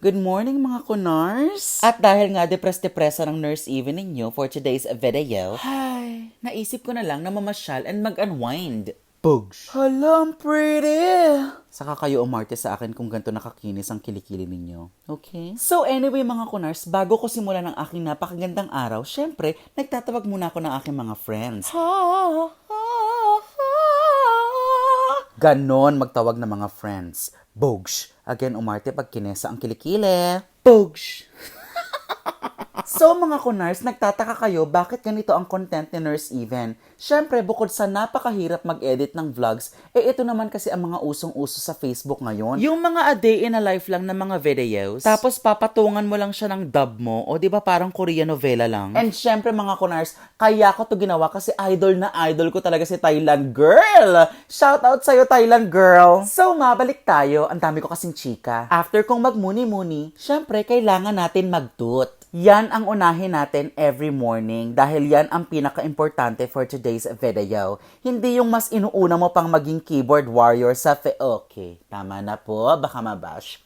Good morning mga kunars! At dahil nga depressed-depressa ng nurse evening nyo for today's video, ay, naisip ko na lang na mamasyal and mag-unwind. Bugs! Hala, ang pretty! Saka kayo umarte sa akin kung ganito nakakinis ang kilikili ninyo. Okay? So anyway mga kunars, bago ko simulan ng aking napakagandang araw, syempre, nagtatawag muna ako ng aking mga friends. Ganon magtawag ng mga friends. Bogs. Again, umarte pag kinesa ang kilikili. Bogs. So mga kunars, nagtataka kayo bakit ganito ang content ni Nurse Even. Siyempre, bukod sa napakahirap mag-edit ng vlogs, eh ito naman kasi ang mga usong-uso sa Facebook ngayon. Yung mga a day in a life lang na mga videos, tapos papatungan mo lang siya ng dub mo, o di ba parang Korean novela lang. And syempre mga kunars, kaya ko to ginawa kasi idol na idol ko talaga si Thailand Girl! Shout out sa'yo Thailand Girl! So mabalik tayo, ang dami ko kasing chika. After kong magmuni-muni, syempre kailangan natin magtut. Yan ang unahin natin every morning dahil yan ang pinaka-importante for today's video. Hindi yung mas inuuna mo pang maging keyboard warrior sa fe... Okay, tama na po. Baka mabash.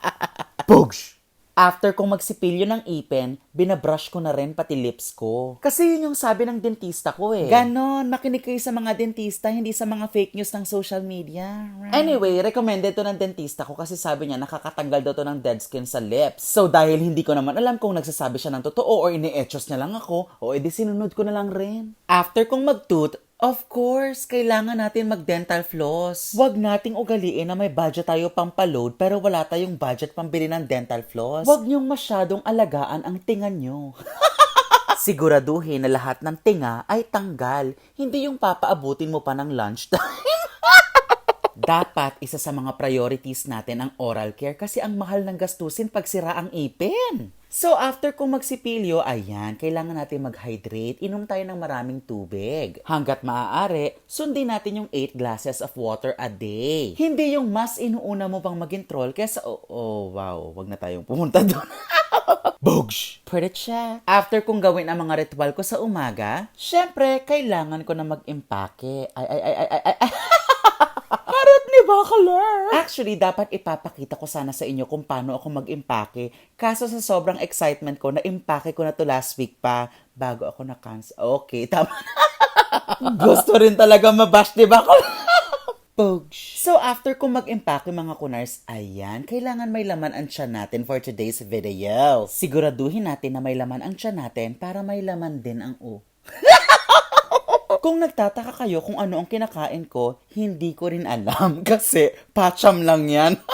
Pugs! After kong magsipilyo ng ipin, binabrush ko na rin pati lips ko. Kasi yun yung sabi ng dentista ko eh. Ganon, makinig kayo sa mga dentista, hindi sa mga fake news ng social media. Right? Anyway, recommended to ng dentista ko kasi sabi niya nakakatanggal daw to ng dead skin sa lips. So dahil hindi ko naman alam kung nagsasabi siya ng totoo or ini-etchos niya lang ako, o edi sinunod ko na lang rin. After kong mag-tooth, Of course, kailangan natin mag-dental floss. Huwag nating ugaliin na may budget tayo pang paload pero wala tayong budget pambili ng dental floss. Huwag niyong masyadong alagaan ang tinga niyo. Siguraduhin na lahat ng tinga ay tanggal. Hindi yung papaabutin mo pa ng lunchtime. Dapat isa sa mga priorities natin ang oral care kasi ang mahal ng gastusin pag sira ang ipin. So after kong magsipilyo, ayan, kailangan natin mag-hydrate. Inom tayo ng maraming tubig. Hanggat maaari, sundin natin yung 8 glasses of water a day. Hindi yung mas inuuna mo pang maging troll kesa, oh, oh wow, wag na tayong pumunta doon. Bogs! Pretty siya. After kong gawin ang mga ritual ko sa umaga, syempre, kailangan ko na mag-impake. Ay, ay, ay, ay, ay, ay. Ni Bakalar! Actually, dapat ipapakita ko sana sa inyo kung paano ako mag-impake. Kaso sa sobrang excitement ko, na-impake ko na to last week pa bago ako na-cancel. Okay, tama Gusto rin talaga mabash ni Bakalar. Pogs. So, after ko mag-impake mga kunars, ayan, kailangan may laman ang tiyan natin for today's video. Siguraduhin natin na may laman ang tiyan natin para may laman din ang u. Kung nagtataka kayo kung ano ang kinakain ko, hindi ko rin alam kasi pacham lang yan.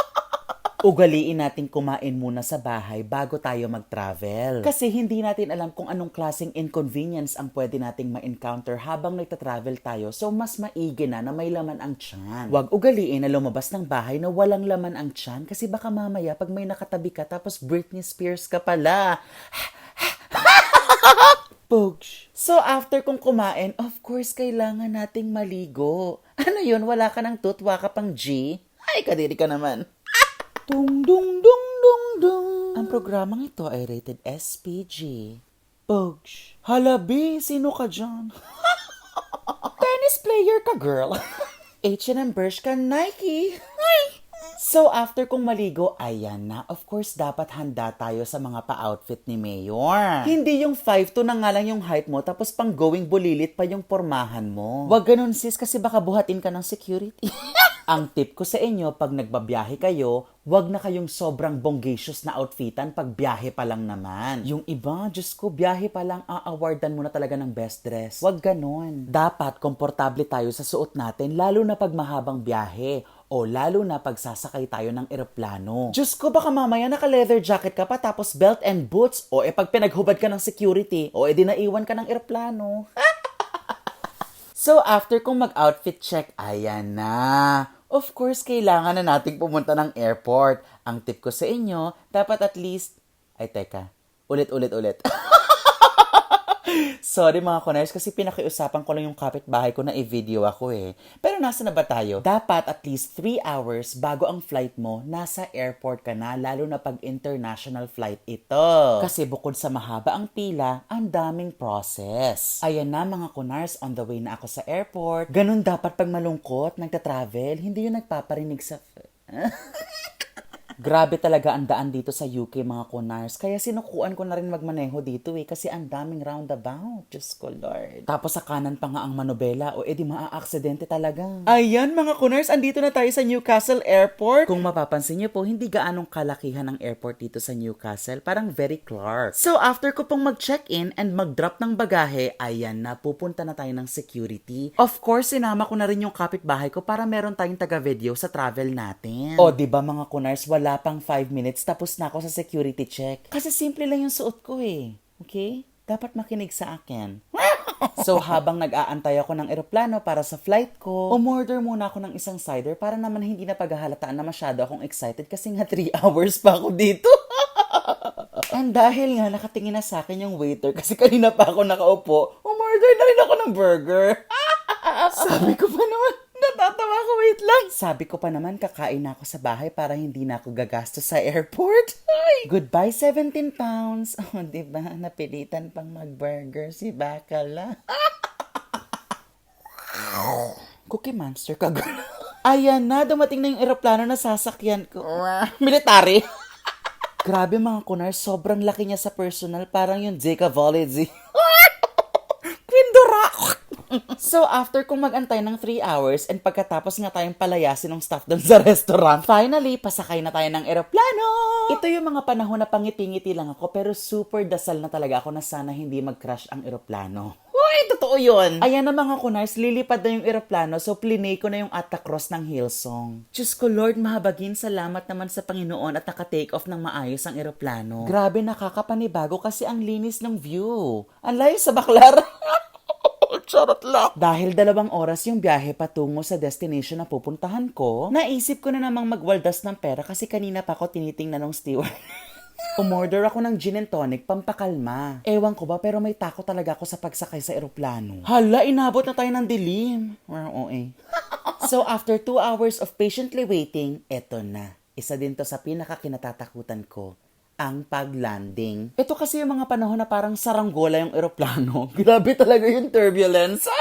Ugaliin natin kumain muna sa bahay bago tayo mag-travel. Kasi hindi natin alam kung anong klaseng inconvenience ang pwede nating ma-encounter habang nagta-travel tayo. So, mas maigi na na may laman ang tiyan. Huwag ugaliin na lumabas ng bahay na walang laman ang tiyan kasi baka mamaya pag may nakatabi ka tapos Britney Spears ka pala. Pogs. So, after kong kumain, of course, kailangan nating maligo. Ano yun? Wala ka ng tutwa ka pang G? Ay, kadiri ka naman. Dung, dung, dung, dung, dung. Ang programang ito ay rated SPG. Pogs. Halabi, sino ka dyan? Tennis player ka, girl. H&M Bershka Nike. Ay. So, after kong maligo, ayan na. Of course, dapat handa tayo sa mga pa-outfit ni Mayor. Hindi yung 5'2 na nga lang yung height mo, tapos pang going bulilit pa yung pormahan mo. Wag ganun sis, kasi baka buhatin ka ng security. Ang tip ko sa inyo, pag nagbabiyahe kayo, wag na kayong sobrang bongacious na outfitan pag biyahe pa lang naman. Yung iba, Diyos ko, biyahe pa lang, a-awardan mo na talaga ng best dress. Wag ganon. Dapat komportable tayo sa suot natin, lalo na pag mahabang biyahe o lalo na pag sasakay tayo ng eroplano. Diyos ko, baka mamaya naka-leather jacket ka pa tapos belt and boots o e pag pinaghubad ka ng security o edi naiwan ka ng eroplano. so, after kong mag-outfit check, ayan na. Of course, kailangan na nating pumunta ng airport. Ang tip ko sa inyo, dapat at least... Ay, teka. Ulit, ulit, ulit. Sorry mga kuners kasi pinakiusapan ko lang yung kapitbahay ko na i-video ako eh. Pero nasa na ba tayo? Dapat at least 3 hours bago ang flight mo, nasa airport ka na lalo na pag international flight ito. Kasi bukod sa mahaba ang pila, ang daming process. Ayan na mga kunars, on the way na ako sa airport. Ganun dapat pag malungkot, nagta-travel, hindi yung nagpaparinig sa... Grabe talaga ang daan dito sa UK mga kunars. Kaya sinukuan ko na rin magmaneho dito eh. Kasi ang daming roundabout. Diyos ko Lord. Tapos sa kanan pa nga ang manobela. O edi maa-aksidente talaga. Ayan mga kunars, andito na tayo sa Newcastle Airport. Kung mapapansin niyo po, hindi gaanong kalakihan ng airport dito sa Newcastle. Parang very Clark. So after ko pong mag-check-in and mag-drop ng bagahe, ayan na, pupunta na tayo ng security. Of course, sinama ko na rin yung kapitbahay ko para meron tayong taga-video sa travel natin. O, di ba mga kunars, wala pang 5 minutes tapos na ako sa security check. Kasi simple lang yung suot ko eh. Okay? Dapat makinig sa akin. So habang nag-aantay ako ng eroplano para sa flight ko, umorder muna ako ng isang cider para naman hindi na paghahalataan na masyado akong excited kasi nga 3 hours pa ako dito. And dahil nga nakatingin na sa akin yung waiter kasi kanina pa ako nakaupo, umorder na rin ako ng burger. Sabi ko pa naman, natatawa ko, wait lang. Sabi ko pa naman, kakain na ako sa bahay para hindi na ako gagastos sa airport. Ay, goodbye 17 pounds. Oh, di ba? Napilitan pang mag-burger si Bakala. Cookie Monster ka. Ayan na, dumating na yung eroplano na sasakyan ko. Military. Grabe mga kunar, sobrang laki niya sa personal. Parang yung Zeka Volidzi. So, after kong magantay ng 3 hours and pagkatapos nga tayong palayasin ng staff doon sa restaurant, finally, pasakay na tayo ng eroplano! Ito yung mga panahon na pangiti-ngiti lang ako pero super dasal na talaga ako na sana hindi mag-crash ang eroplano. Uy, totoo yun. Ayan na mga kunars, lilipad na yung eroplano so plinay ko na yung Atacross ng Hillsong. Diyos ko Lord, mahabagin salamat naman sa Panginoon at naka-take off ng maayos ang eroplano. Grabe, nakakapanibago kasi ang linis ng view. Ang layo sa baklar. Charot lang. Dahil dalawang oras yung biyahe patungo sa destination na pupuntahan ko, naisip ko na namang magwaldas ng pera kasi kanina pa ako tinitingnan ng steward. Umorder ako ng gin and tonic pampakalma. Ewan ko ba pero may takot talaga ako sa pagsakay sa eroplano. Hala, inabot na tayo ng dilim. Well, okay. so after two hours of patiently waiting, eto na. Isa din to sa pinakakinatatakutan ko ang paglanding. Ito kasi yung mga panahon na parang saranggola yung eroplano. Grabe talaga yung turbulence.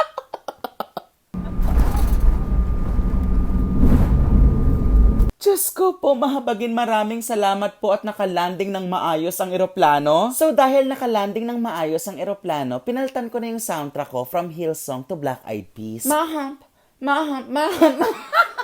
Diyos ko po, mahabagin maraming salamat po at nakalanding ng maayos ang eroplano. So dahil nakalanding ng maayos ang eroplano, pinaltan ko na yung soundtrack ko from Hillsong to Black Eyed Peas. Mahamp, mahamp, mahamp.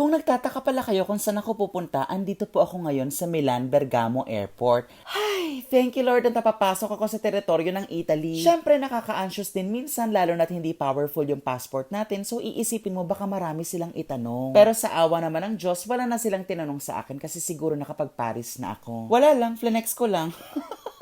Kung nagtataka pala kayo kung saan ako pupunta, andito po ako ngayon sa Milan Bergamo Airport. Hi! Thank you Lord na napapasok ako sa teritoryo ng Italy. Siyempre nakaka-anxious din minsan lalo na't hindi powerful yung passport natin so iisipin mo baka marami silang itanong. Pero sa awa naman ng Diyos, wala na silang tinanong sa akin kasi siguro nakapag-Paris na ako. Wala lang, flenex ko lang.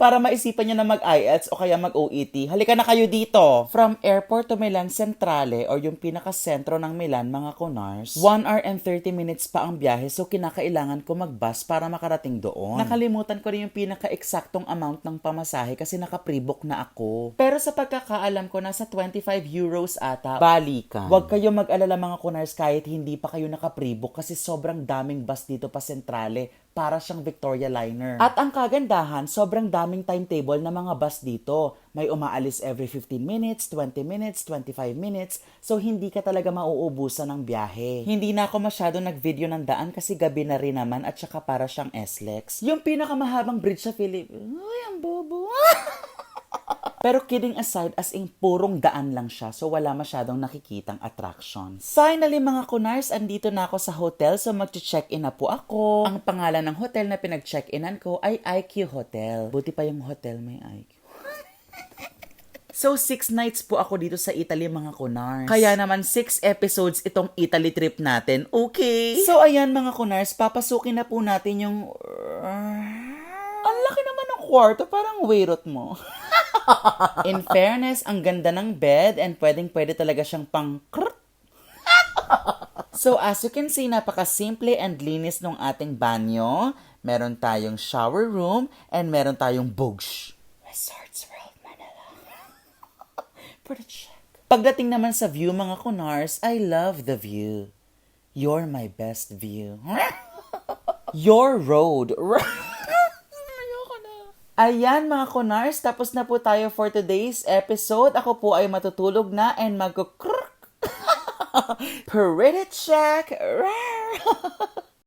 para maisipan niya na mag-IELTS o kaya mag-OET. Halika na kayo dito! From airport to Milan Centrale or yung pinakasentro ng Milan, mga kunars, 1 hour and 30 minutes pa ang biyahe so kinakailangan ko mag-bus para makarating doon. Nakalimutan ko rin yung pinaka-eksaktong amount ng pamasahe kasi naka-prebook na ako. Pero sa pagkakaalam ko, nasa 25 euros ata, balikan. Huwag kayo mag-alala mga kunars kahit hindi pa kayo naka-prebook kasi sobrang daming bus dito pa Centrale para siyang Victoria Liner. At ang kagandahan, sobrang daming timetable na mga bus dito. May umaalis every 15 minutes, 20 minutes, 25 minutes, so hindi ka talaga mauubusan ng biyahe. Hindi na ako masyado nag-video ng daan kasi gabi na rin naman at saka para siyang SLEX. Yung pinakamahabang bridge sa Philippines, ay, ang bobo. Pero kidding aside, as in purong daan lang siya, so wala masyadong nakikitang attractions. Finally mga kunars, andito na ako sa hotel, so mag-check-in na po ako. Ang pangalan ng hotel na pinag-check-inan ko ay IQ Hotel. Buti pa yung hotel may IQ. So, six nights po ako dito sa Italy, mga kunars. Kaya naman, six episodes itong Italy trip natin. Okay? So, ayan, mga kunars, papasukin na po natin yung... Ang laki naman ng kwarto, parang wayrot mo. In fairness, ang ganda ng bed and pwedeng-pwede talaga siyang pang So as you can see, napaka-simple and linis ng ating banyo. Meron tayong shower room and meron tayong Bogs. Resorts World Manila. Pretty check. Pagdating naman sa view mga kunars, I love the view. You're my best view. Your road. Ayan mga kunars, tapos na po tayo for today's episode. Ako po ay matutulog na and mag Pretty check.